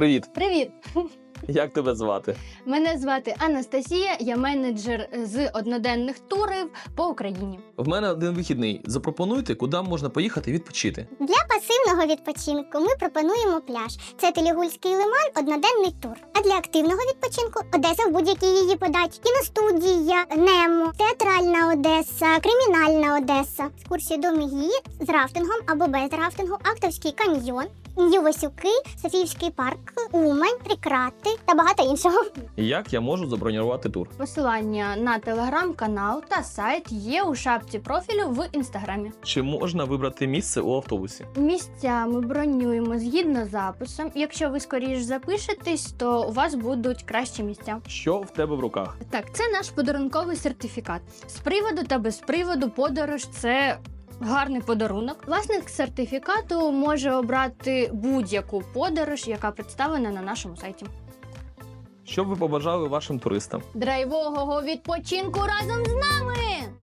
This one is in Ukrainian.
Привіт, Привіт! як тебе звати? Мене звати Анастасія, я менеджер з одноденних турів по Україні. В мене один вихідний. Запропонуйте, куди можна поїхати відпочити. Для пасивного відпочинку ми пропонуємо пляж. Це Телігульський лиман, одноденний тур. А для активного відпочинку Одеса в будь-якій її подачі. Кіностудія, Немо, театральна Одеса, кримінальна Одеса, екскурсії до Мегії з рафтингом або без рафтингу, Актовський каньйон, Ювасюки, Софіївський парк, Умань, Прикрати та багато іншого. Як я можу забронювати тур? Посилання на телеграм-канал та сайт є у шапці профілю в інстаграмі. Чи можна вибрати місце у автобусі? Місця ми бронюємо згідно з записом. Якщо ви скоріш запишетесь, то у вас будуть кращі місця. Що в тебе в руках? Так, це наш подарунковий сертифікат. З приводу та без приводу подорож це. Гарний подарунок. Власник сертифікату може обрати будь-яку подорож, яка представлена на нашому сайті. Що б ви побажали вашим туристам? Драйвового відпочинку разом з нами!